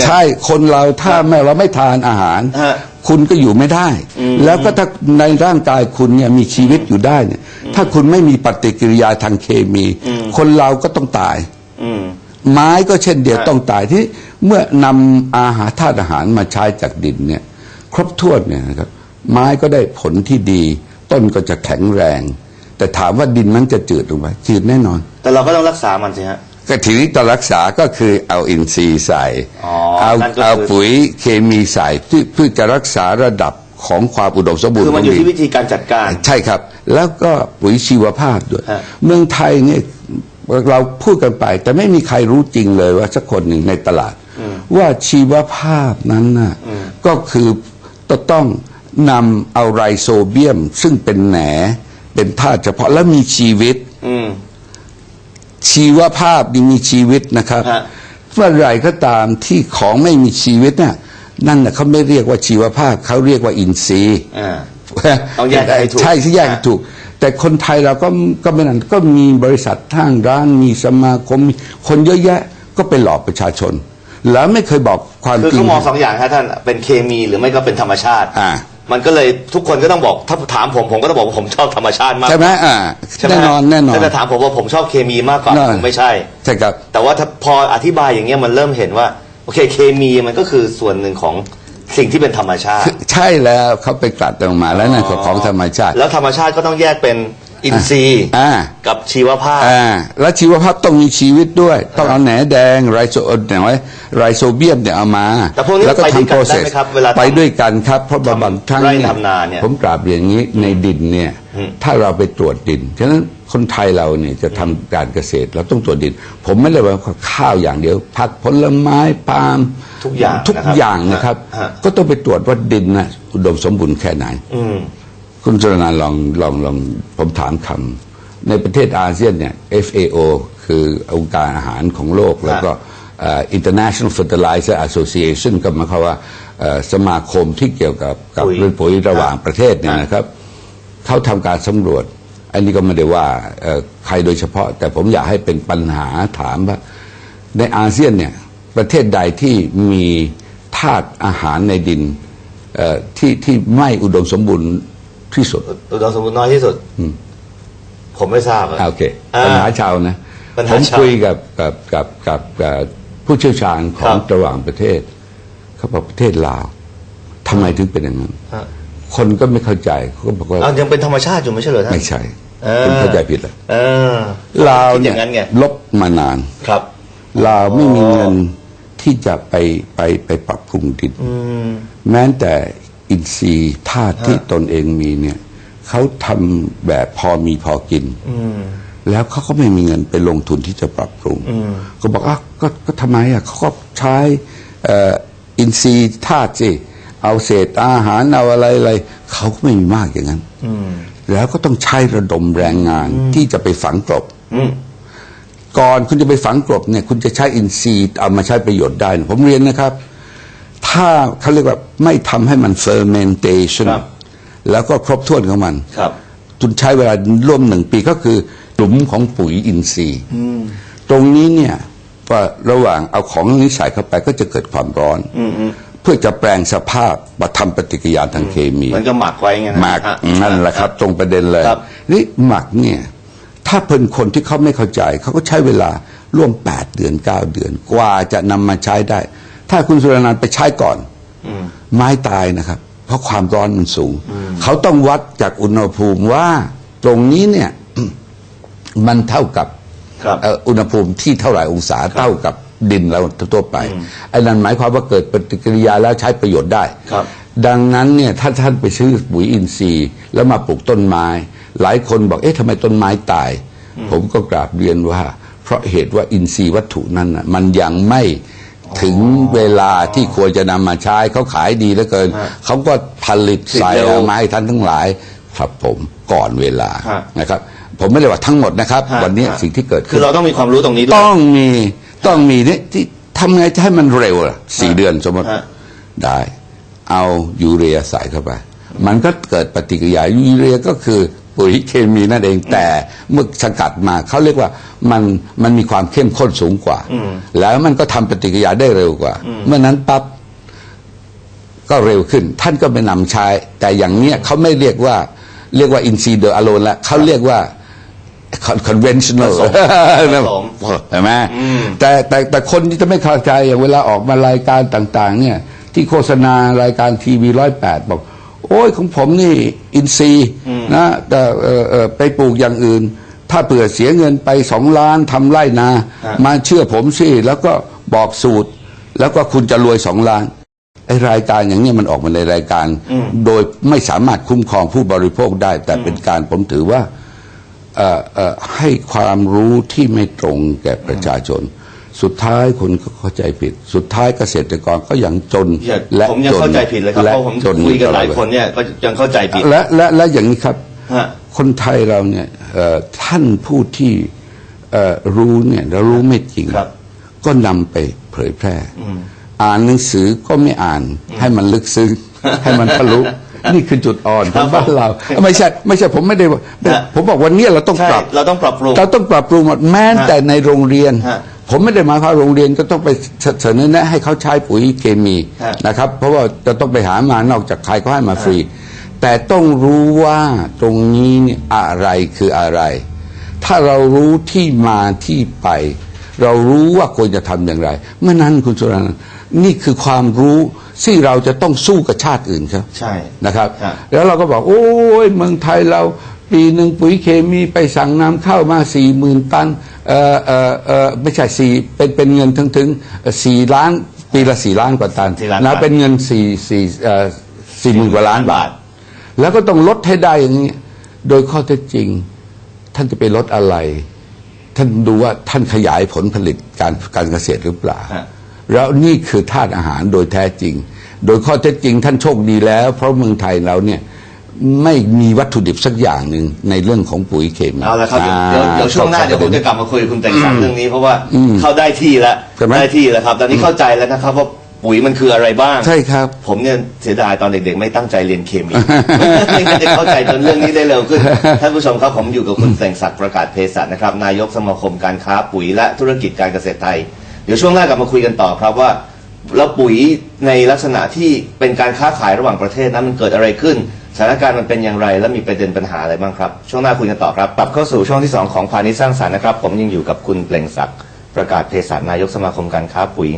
ไง ใช่คนเราถ้าไม่เราไม่ทานอาหาร ฮะคุณก็อยู่ไม่ได้แล้วก็ถ้าในร่างกายคุณเนี่ยมีชีวิตอยู่ได้เนี่ยถ้าคุณไม่มีปฏิกิริยาทางเคมีคนเราก็ต้องตาย อืม ไม้ก็เช่นเดียวฮะ ต้องตายที่เมื่อนำอาหารธาตุอาหารมาใช้จากดินเนี่ยครบถ้วนเนี่ยนะครับไม้ก็ได้ผลที่ดี ต้นก็จะแข็งแรง แต่ถามว่าดินมันจะจืดลงไปจืดแน่นอน แต่เราก็ต้องรักษามันสิฮะ ก็ทีนี้จะรักษาก็คือเอาอินทรีย์ใส่อ๋อเอานั่นก็คือ เอาปุ๋ยเคมีใส่เพื่อเพื่อจะรักษาระดับของความอุดมสมบูรณ์คือมันอยู่ขงที่ดิวิธีการจัดการ ใช่ครับ แล้วก็ปุ๋ยชีวภาพด้วย ฮะ เมืองไทยเนี่ยเราพูดกันไป แต่ไม่มีใครรู้จริงเลยว่าสักคนหนึ่งในตลาด ว่าชีวภาพนั้นน่ะก็คือต้องนำเอาไรโซเบียม ซึ่งเป็นแหนเป็นธาตุเฉพาะและมีชีวิต อืม ชีวภาพนี่มีชีวิตนะครับฮะ เมื่อไหรก็ตามที่ของไม่มีชีวิตน่ะนั่นน่ะเขาไม่เรียกว่าชีวภาพเขาเรียกว่าอินทรีย์ อ่า ต้องแยกให้ถูกใช่ที่แยกให้อะถูก แต่คนไทยเราก็ก็ไม่นั่นก็มีบริษัททางร้านมีสมาคมมีคนเยอะแยะก็ไปหลอกประชาชน แล้วไม่เคยบอกความคือจริงเขามองสองอย่างครับท่านเป็นเคมีหรือไม่ก็เป็นธรรมชาติ อ่า มันก็เลยทุกคนก็ต้องบอกถ้าถามผมผมก็ต้องบอกว่าผมชอบธรรมชาติมากใช่ไหมอ่าใช่ไหมแน่นอนแน่นอนถ้าจะถามผมว่าผมชอบเคมีมากกว่าแน่นอนผมไม่ใช่ใช่ครับแต่ว่าถ้าพออธิบายอย่างเงี้ยมันเริ่มเห็นว่าโอเคเคมีมันก็คือส่วนหนึ่งของสิ่งที่เป็นธรรมชาติ ใช่แล้วเขาไปกลัดออกมาแล้วนั่นคือของธรรมชาติ แล้วธรรมชาติก็ต้องแยกเป็น อินทรีย์อ่า กับชีวภาพ อ่าแล้วชีวภาพต้องมีชีวิตด้วย ต้องเอาแหนแดงไรโซแหนไว้ไรโซเบียมเนี่ยเอามาแต่พวกนี้แล้วก็ไปด้วยทำกันโปรเซได้สไหมครับเวลาทำไปด้วยกันครับเพราะบางครั้งไร่เนี่ยทำนาเนี่ยผมกราบเรียนอย่างนี้ในดินเนี่ยอืมถ้าเราไปตรวจดินฉะนั้นคนไทยเราเนี่ยจะทำการเกษตรเราต้องตรวจดิน ผมไม่ได้ว่าข้าวอย่างเดียวผักผลไม้ปาล์มทุกอย่างทุกนะครับอย่างนะครับ ฮะ ก็ต้องไปตรวจว่าดินนะอุดมสมบูรณ์แค่ไหน อืม คุณจรนานลองลองลองผมถามคำในประเทศอาเซียนเนี่ย FAO คือองค์การอาหารของโลกแล้วก็เอ่อ International Fertilizer Association ก็หมายความว่าเอ่อสมาคมที่เกี่ยวกับกับปุ๋ยเรื่องปุ๋ยระหว่างประเทศเนี่ยนะครับเขาทำการสำรวจ อันนี้ก็ไม่ได้ว่าเอ่อใครโดยเฉพาะ แต่ผมอยากให้เป็นปัญหาถามว่า ในอาเซียนเนี่ยประเทศใดที่มีธาตุอาหารในดินเอ่อที่ที่ไม่อุดมสมบูรณ์ ที่สุด อุดมสมบูรณ์น้อยที่สุด ผมไม่ทราบอะอ่าโอเคอ่าปัญหาชาวนะ ปัญผหามชาว คุยกับกับกับกับกับผู้เชี่ยวชาญของครับ ระหว่างประเทศ เขาบอกประเทศลาวทำไมถึงเป็นอย่างนั้น ฮะคนก็ไม่เข้าใจเขาก็บอกว่าอ้าวยังเป็นธรรมชาติอยู่ไม่ใช่เหรอท่าน ไม่ใช่เออ คุณเข้าใจผิดแล้วเออ ลาวคิดอเนี่ยย่างนั้นไง ลบมานาน ครับ ลาวไม่มีเงินที่จะไปไปไปปรับปรุงดิน อืม แม้แต่ อินทรีย์ธาตุที่ตนเองมีเนี่ยเขาทำแบบพอมีพอกินอืมแล้วเขาก็ไม่มีเงินไปลงทุนที่จะปรับปรุงอืมก็บอกอะก็ก็ทำไมอะเขาก็ใช้เอ่ออินทรีย์ธาตุสิเอาเศษอาหารเอาอะไรอะไรเขาก็ไม่มีมากอย่างนั้นอืมแล้วก็ต้องใช้ระดมแรงงานที่จะไปฝังกลบอืมก่อนคุณจะไปฝังกลบเนี่ย คุณจะใช้อินทรีย์เอามาใช้ประโยชน์ได้นะผมเรียนนะครับ ถ้าเขาเรียกว่าไม่ทำให้มัน fermentation ครับแล้วก็ครบถ้วนของมันครับคุณใช้เวลาร่วมหนึ่งปีก็คือหลุมของปุ๋ยอินทรีย์ อืม ตรงนี้เนี่ยว่าระหว่างเอาของนี้ใส่เข้าไปก็จะเกิดความร้อน อืมอืมเพื่อจะแปลงสภาพมาทำปฏิกิริยาทางเคมี มันก็หมักไว้ไงนะหมักฮะนั่นแหละครับ ตรงประเด็นเลยครับ นี่หมักเนี่ย ถ้าเป็นคนที่เขาไม่เข้าใจ เขาก็ใช้เวลาร่วม 8 เดือน 9 เดือน กว่าจะนำมาใช้ได้ ถ้าคุณสุรนันท์ไปใช้ก่อนอืมไม้ตายนะครับ เพราะความร้อนมันสูง เขาต้องวัดจากอุณหภูมิว่าตรงนี้เนี่ยมันเท่ากับครับเอ่ออุณหภูมิที่เท่าไหร่องศาเท่ากับดินเราทั่วไปไอ้นั่นหมายความว่าเกิดปฏิกิริยาแล้วใช้ประโยชน์ได้ครับ ดังนั้นเนี่ยถ้าท่านไปซื้อปุ๋ยอินทรีย์ แล้วมาปลูกต้นไม้ หลายคนบอกเอ๊ะทำไมต้นไม้ตาย ผมก็กราบเรียนว่า เพราะเหตุว่าอินทรีย์วัตถุนั้นน่ะมันยังไม่ ถึงเวลาที่ควรจะนำมาใช้เขาขายดีเหลือเกินฮะเขาก็ผลิตผลิตใส่เร็วเอามาให้ท่านทั้งหลาย ครับผมก่อนเวลาฮะนะครับ ผมไม่ได้ว่าทั้งหมดนะครับฮะวันนี้ฮะสิ่งที่เกิดคืขึ้อนเราต้องมีความรู้ตรงนี้ด้วยต้องมีต้องมีเนี่ยที่ทำไงจะให้มันเร็วล่ะสี่เดือนสมมติฮะได้ เอายูเรียใส่เข้าไป มันก็เกิดปฏิกิริยายูเรียก็คือ ปุ๋ยเคมีนั่นเองแต่เมื่อสกัดมาเขาเรียกว่ามันมันมีความเข้มข้นสูงกว่า แล้วมันก็ทำปฏิกิริยาได้เร็วกว่า เมื่อนั้นปั๊บก็เร็วขึ้น ท่านก็ไปนำใช้ แต่อย่างเนี้ยเขาไม่เรียกว่าเรียกว่าอินซีเดอร์อโลนแล้วเขาเรียกว่า conventional ผสมผสมเห็นไหมอืมแต่แต่แต่คนที่จะไม่เข้าใจอย่างเวลาออกมารายการต่าง ๆ เนี่ย ที่โฆษณารายการทีวีร้อยแปดบอก โอ้ยของผมนี่อินซีย์นะแต่เอ่อเอ่อไปปลูกอย่างอื่น ถ้าเผื่อเสียเงินไปสองล้านทำไร่นาฮะมาเชื่อผมสิแล้วก็บอกสูตร แล้วก็คุณจะรวยสองล้านไอรายการอย่างเนี้ยมันออกมาในรายการ โดยไม่สามารถคุ้มครองผู้บริโภคได้ แต่เป็นการผมถือว่าเอ่อเอ่อให้ความรู้ที่ไม่ตรงแก่ประชาชน สุดท้ายคนก็เข้าใจผิด สุดท้ายเกษตรกรก็ยังจนอย่าและผมยังจนเข้าใจผิดเลยครับและเพราะผมจนคุยกับหลายคนเนี่ยก็ยังเข้าใจผิดและและและอย่างนี้ครับฮะคนไทยเราเนี่ยเอ่อท่านผู้ที่เอ่อรู้เนี่ยแล้วรู้ไม่จริงครับก็นำไปเผยแพร่ อ่านหนังสือก็ไม่อ่านให้มันลึกซึ้งให้มันทะลุนี่คือจุดอ่อนของบ้านเรา ไม่ใช่ ไม่ใช่ผมไม่ได้ว่าฮะผมบอกวันนี้เราต้องใช่ปรับ เราต้องปรับปรุงเราต้องปรับปรุงหมดแม้ฮะแต่ในโรงเรียนฮะ ผมไม่ได้หมายความว่าโรงเรียนก็ต้องไปเสนอแนะให้เขาใช้ปุ๋ยเคมีฮะนะครับ เพราะว่าจะต้องไปหามานอกจากใครก็ให้มาฟรี แต่ต้องรู้ว่าตรงนี้เนี่ยอะไรคืออะไร ถ้าเรารู้ที่มาที่ไป เรารู้ว่าควรจะทำอย่างไร เมื่อนั้นคุณสุรนันท์นี่คือความรู้ที่เราจะต้องสู้กับชาติอื่นครับ ใช่นะครับฮะแล้วเราก็บอก โอ้ยเมืองไทยเราปีหนึ่งปุ๋ยเคมีไปสั่งนำเข้ามาสี่หมื่นตัน เออเออเออไม่ใช่สี่เป็นเป็นเงินถึงถึงสี่ล้านปีละสี่ล้านกว่าตันสี่ล้านนะบาท เป็นเงินสี่สี่เอ่อสี่หมื่นกว่าล้านบาท แล้วก็ต้องลดให้ได้อย่างนี้ โดยข้อเท็จจริง ท่านจะไปลดอะไร ท่านดูว่าท่านขยายผลผลิตการการเกษตรหรือเปล่า ฮะ แล้วนี่คือธาตุอาหารโดยแท้จริง โดยข้อเท็จจริงท่านโชคดีแล้ว เพราะเมืองไทยเราเนี่ย ไม่มีวัตถุดิบสักอย่างหนึ่งในเรื่องของปุ๋ยเคมีเอาละครับเดี๋ยวเดี๋ยวเดี๋ยวช่วงหน้าเดี๋ยวผมจะกลับมาคุยกับคุณแต่งสังเรื่องนี้เพราะว่าเข้าได้ที่แล้วใช่ไหม ได้ที่แล้วครับ ตอนนี้เข้าใจแล้วนะครับว่าปุ๋ยมันคืออะไรบ้าง ใช่ครับ ผมเนี่ยเสียดายตอนเด็กๆ ไม่ตั้งใจเรียนเคมี ไม่งั้นจะเข้าใจจนเรื่องนี้ได้เร็วขึ้น ท่านผู้ชมครับผมอยู่กับคุณแต่งศักดิ์ประกาศเภสัชนะครับ นายกสมาคมการค้าปุ๋ยและธุรกิจการเกษตรไทย เดี๋ยวช่วงหน้ากลับมาคุยกันต่อครับว่าแล้วปุ๋ยในลักษณะที่เป็นการค้าขายระหว่างประเทศนั้นมันเกิดอะไรขึ้น สถานการณ์มันเป็นอย่างไร และมีประเด็นปัญหาอะไรบ้างครับ ช่วงหน้าคุยกันต่อครับ ปรับเข้าสู่ช่วงที่สองของพาณิชย์สร้างสรรค์นะครับ ผมยังอยู่กับคุณเปล่งศักดิ์ประกาศเภสัชนายกสมาคมการค้าปุ๋ย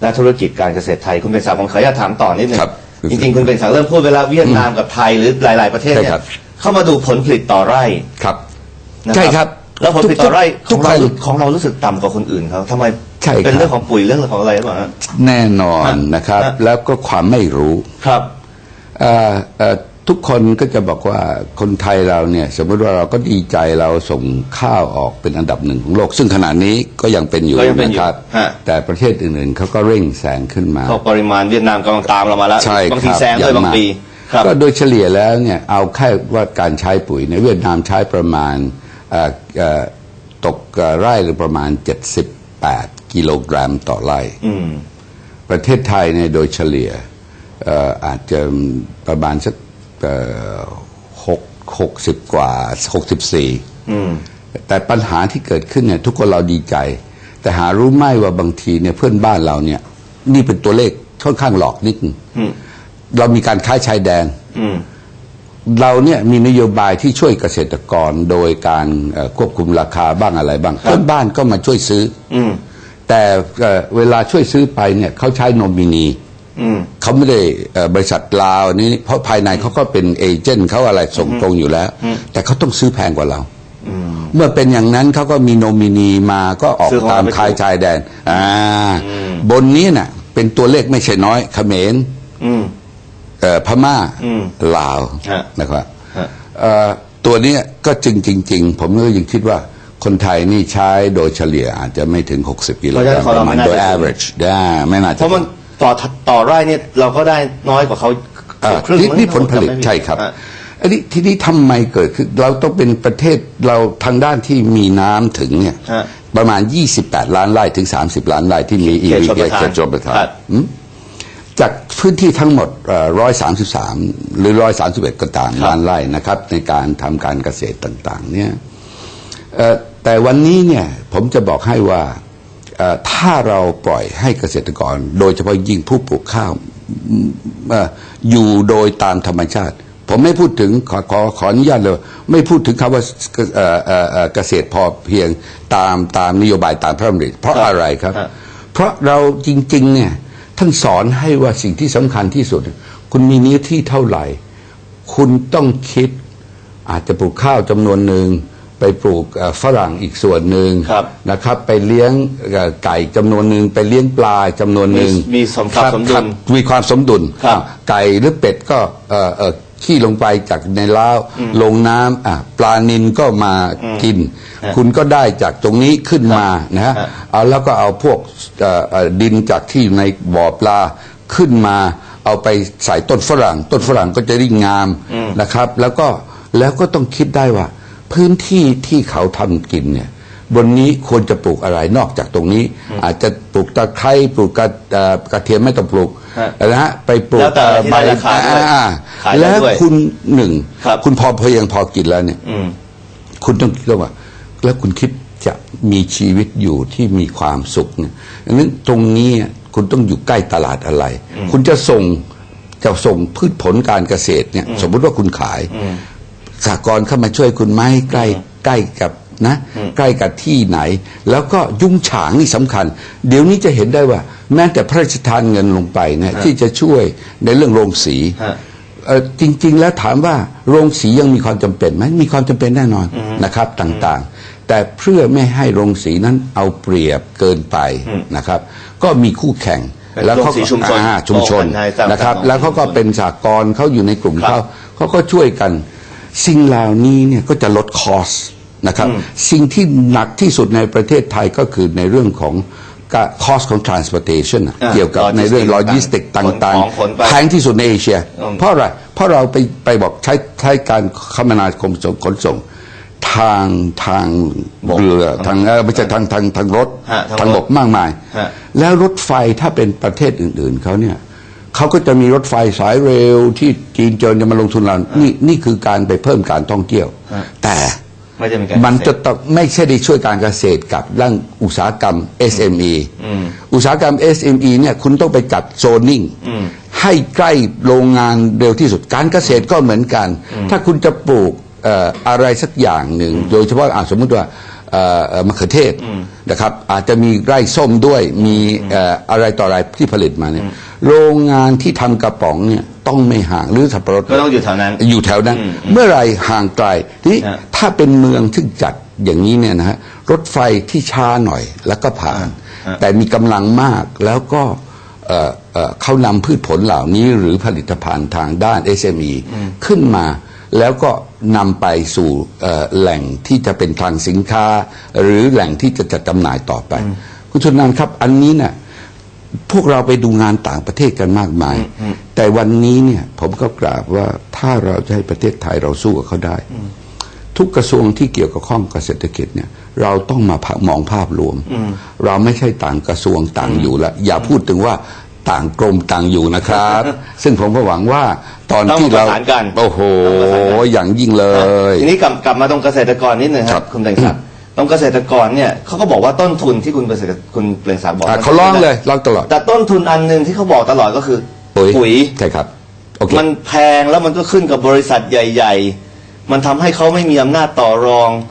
และธุรกิจการเกษตรไทยคุณเปล่งศักดิ์ผมขออนุญาตถามต่อนิดหนึงครับจริงๆคุณเปล่งศักดิ์เริ่มพูดไปแล้วเวียดนามกับไทยหรือหลาย ๆประเทศเนี่ใช่ครัยบเข้ามาดูผลผลิตต่อไร่ครับนะใช่ครับแล้วผลผลิตต่อไร่ขทุอกงไร่เราของเรารู้สึกต่ำกว่าคนอื่นเขาทำไมใช่ครับเป็นเรื่องของปุ๋ยเรื่องของอะไรหรือเปล่าฮะแน่นอนฮะนะครับฮะแล้วก็ความไม่รู้ครับเอ่อเอ่อ ทุกคนก็จะบอกว่าคนไทยเราเนี่ยสมมติว่าเราก็ดีใจเราส่งข้าวออกเป็นอันดับหนึ่งของโลก ซึ่งขณะนี้ก็ยังเป็นอยู่ก็ยังเป็นอยู่นะครับฮะ แต่ประเทศอื่นๆเขาก็เร่งแซงขึ้นมาเพราะปริมาณเวียดนามกำลังตามเรามาแล้ว ใช่บางคทีรับแซงด้วยบางมกปีครับ ก็โดยเฉลี่ยแล้วเนี่ยเอาแค่ว่าการใช้ปุ๋ยในเวียดนามใช้ประมาณเอ่อเอ่อตกเอ่อไร่ละประมาณ 78 กิโลกรัมต่อไร่ อืม ประเทศไทยเนี่ยโดยเฉลี่ยเอ่ออาจจะประมาณสักเอ่อ หกหกสิบกว่าหกสิบสี่อืมแต่ปัญหาที่เกิดขึ้นเนี่ยทุกคนเราดีใจ แต่หารู้ไหมว่าบางทีเนี่ยเพื่อนบ้านเราเนี่ย นี่เป็นตัวเลขค่อนข้างหลอกนิดนึงอืมเรามีการค้าชายแดนอืมเราเนี่ยมีนโยบายที่ช่วยเกษตรกรโดยการเอ่อควบคุมราคาบ้างอะไรบ้างเพื่อนบ้านก็มาช่วยซื้ออืมแต่เอ่อเวลาช่วยซื้อไปเนี่ยเขาใช้โนมินีอืม เขาไม่ได้เอ่อบริษัทลาวนี้ เพราะภายในเขาก็เป็นเอเจนต์เขาอะไรส่งตรงอยู่แล้ว แต่เขาต้องซื้อแพงกว่าเราเมื่อเป็นอย่างนั้นเขาก็มีโนมินีมาก็ออกซื้อของตามเราไปคายถูกชายแดน อ่า บนนี้น่ะ เป็นตัวเลขไม่ใช่น้อยเขมรอืมเอ่อพม่าอืมลาวฮะนะครับฮะเอ่อตัวเนี้ยก็จริงจริง ๆ ผมก็ยังคิดว่าคนไทยนี่ใช้โดยเฉลี่ยอาจจะไม่ถึง 60กิโลเพราะฉะกนั้รันมของปเราระมาณไม่น่าโดยจะถึง average ได้ไม่น่าจะเพราะมัน ต่อต่อไร่เนี่ยเราก็ได้น้อยกว่าเขาอ่าครึ่งนี่มั้งนี่ผลผลิตจำไม่ผิดใช่ครับ อะ อันนี้ทีนี้ทำไมเกิดขึ้นเราต้องเป็นประเทศเราทางด้านที่มีน้ำถึงเนี่ยฮะ ประมาณ 28 ล้านไร่ถึง 30 ล้านไร่ที่มีเขตชลประทานเขตชลประทาน ครับอืมจากพื้นที่ทั้งหมดร้อยสามสิบสามหรือร้อยสามสิบเอ็ดก็ตามครับ ล้านไร่นะครับ ในการทำการเกษตรต่าง ๆ เนี่ยเอ่อแต่วันนี้เนี่ยผมจะบอกให้ว่าเอ่อ ถ้าเราปล่อยให้เกษตรกร โดยเฉพาะยิ่งผู้ปลูกข้าวอืมเอ่ออยู่โดยตามธรรมชาติ ผมไม่พูดถึงขอขอขออนุญาตเลย ไม่พูดถึงคำว่าเอ่อเอ่อเอ่อเกษตรพอเพียงตามตามนโยบายตามพระดำริเพราะครับอะไรครับครับ เพราะเราจริง ๆ เนี่ยท่านสอนให้ว่าสิ่งที่สำคัญที่สุด คุณมีเนื้อที่เท่าไหร่ คุณต้องคิดอาจจะปลูกข้าวจำนวนหนึ่ง ไปปลูกเอ่อฝรั่งอีกส่วนหนึ่งครับนะครับ ไปเลี้ยงเอ่อไก่จำนวนหนึ่งไปเลี้ยงปลาจำนวนหนึ่งมีมีสมความรับสมดุลครับมีความสมดุลครับไก่หรือเป็ดก็เอ่อเอ่อขี้ลงไปจากในเล้าวลงน้ำอะปลานินก็มากินฮะคุณก็ได้จากตรงนี้ขึ้นมานะฮะฮะเอาแล้วก็เอาพวกเอ่อเอ่อดินจากที่อยู่ในบ่อปลาขึ้นมา เอาไปใส่ต้นฝรั่ง ต้นฝรั่งก็จะได้งามนะครับ แล้วก็แล้วก็ต้องคิดได้ว่า พื้นที่ที่เขาทำกินเนี่ยบนนี้ควรจะปลูกอะไรนอกจากตรงนี้ อาจจะปลูกตะไคร้ปลูกกระเอ่อกระเทียมไม่ต้องปลูกฮะนะฮะไปปลูแล้กวแต่ที่ได้ราคาด้วยอ่าขายได้แล้วด้วยคุณหนึ่งครับคุณพอเพียงพอกินแล้วเนี่ยอืมคุณต้องคิดว่า แล้วคุณคิดจะมีชีวิตอยู่ที่มีความสุขเนี่ยดังนั้นตรงนี้คุณต้องอยู่ใกล้ตลาดอะไร คุณจะส่งจะส่งพืชผลการเกษตรเนี่ย สมมุติว่าคุณขาย สหกรณ์เข้ามาช่วยคุณไหมใกล้ใกล้กับนะใกล้กับที่ไหน แล้วก็ยุ้งฉางนี่สำคัญ เดี๋ยวนี้จะเห็นได้ว่า แม้แต่พระราชทานเงินลงไปเนี่ยที่จะช่วยในเรื่องโรงสีฮะเอ่อจริง ๆ แล้วถามว่าโรงสียังมีความจำเป็นไหมมีความจำเป็นแน่นอนนะครับต่างๆ แต่เพื่อไม่ให้โรงสีนั้นเอาเปรียบเกินไปนะครับ ก็มีคู่แข่งเป็นแล้วเขาโรงสีชุมชนอ่าชุมชนโรงพันธุ์ไทยสร้างนะครับสรรค์แล้วเขาก็เป็นสากลเขาอยู่ในกลุ่มครับเขาเขาก็ช่วยกัน สิ่งเหล่านี้เนี่ยก็จะลดคอสนะครับ สิ่งที่หนักที่สุดในประเทศไทยก็คือในเรื่องของคอสของ transportation อะอ่าเกี่ยวกับในเรื่อง logistics logistic ต่างๆต่างขนของขนไปๆแพงที่สุดในเอเชียอืมเพราะอะไร เพราะเราไปไปบอกใช้ใช้การคมนาคมส่งขนส่ง ทางทางบกเรือทางเออไม่ใช่ทางทางทางรถฮะทางทางรบถกมากมายฮะแล้วรถไฟถ้าเป็นประเทศอื่น ๆเขาเนี่ย เขาก็จะมีรถไฟสายเร็วที่จีนเจนจะมาลงทุนเรานี่นี่คือการไปเพิ่มการท่องเที่ยวฮะแต่ไม่จะเป็นการมันจะเกษตรต้องไม่ใช่ได้ช่วยการเกษตรกับเรื่องอุตสาหกรรม SME อืมอุตสาหกรรม SME เนี่ยคุณต้องไปจัดโซนิ่งอืมให้ใกล้โรงงานเร็วที่สุดการเกษตรก็เหมือนกัน ถ้าคุณจะปลูกเอ่ออะไรสักอย่างหนึ่ง โดยเฉพาะอะสมมุติว่าเอ่อเอ่อ มะเขือเทศนะครับ อาจจะมีไร่ส้มด้วยมีเอ่ออะไรต่ออะไรที่ผลิตมาเนี่ยโรงงานที่ทำกระป๋องเนี่ยต้องไม่ห่างหรือสับปะรดก็ต้องอยู่แถวนั้น อยู่แถวนั้นอืมเมื่อไหรห่างไกลทีนี้ฮะถ้าเป็นเมืองที่จัดอย่างนี้เนี่ยนะฮะรถไฟที่ช้าหน่อยแล้วก็ผ่านฮะแต่มีกำลังมากแล้วก็เอ่อเอ่อเขานำพืชผลเหล่านี้หรือผลิตภัณฑ์ทางด้าน SME ขึ้นมา แล้วก็นำไปสู่เอ่อแหล่งที่จะเป็นคลังสินค้า หรือแหล่งที่จะจัดจำหน่ายต่อไปคุณชนนันท์ครับ อันนี้เนี่ยพวกเราไปดูงานต่างประเทศกันมากมาย แต่วันนี้เนี่ยผมก็กราบว่าถ้าเราจะให้ประเทศไทยเราสู้กับเขาได้ ทุกกระทรวงที่เกี่ยวกับข้องกับเศรษฐกิจเนี่ย เราต้องมาพะมองภาพรวม เราไม่ใช่ต่างกระทรวงต่างอยู่แล้วอย่าพูดถึงว่า ต่างกรมต่างอยู่นะครับ ซึ่งผมก็หวังว่าตอนที่เราต้องประสานกันโอ้โห ต้องประสานกัน อย่างยิ่งเลย ทีนี้กลับกลับมาตรงเกษตรกรนิดหนึ่งคครัรับบคุณเปล่งศักดิ์ตรงเกษตรกรเนี่ยเขาก็บอกว่าต้นทุนที่คุณเปล่งศักดิ์คุณเปล่งศักดิ์บอกอะเขาร้องเลยร้องตลอดแต่ต้นทุนอันหนึ่งที่เขาบอกตลอดก็คือปุ๋ย ใช่ครับ โอเค มันแพงแล้วมันก็ขึ้นกับบริษัทใหญ่ ๆ มันทำให้เขาไม่มีอำนาจต่อรอง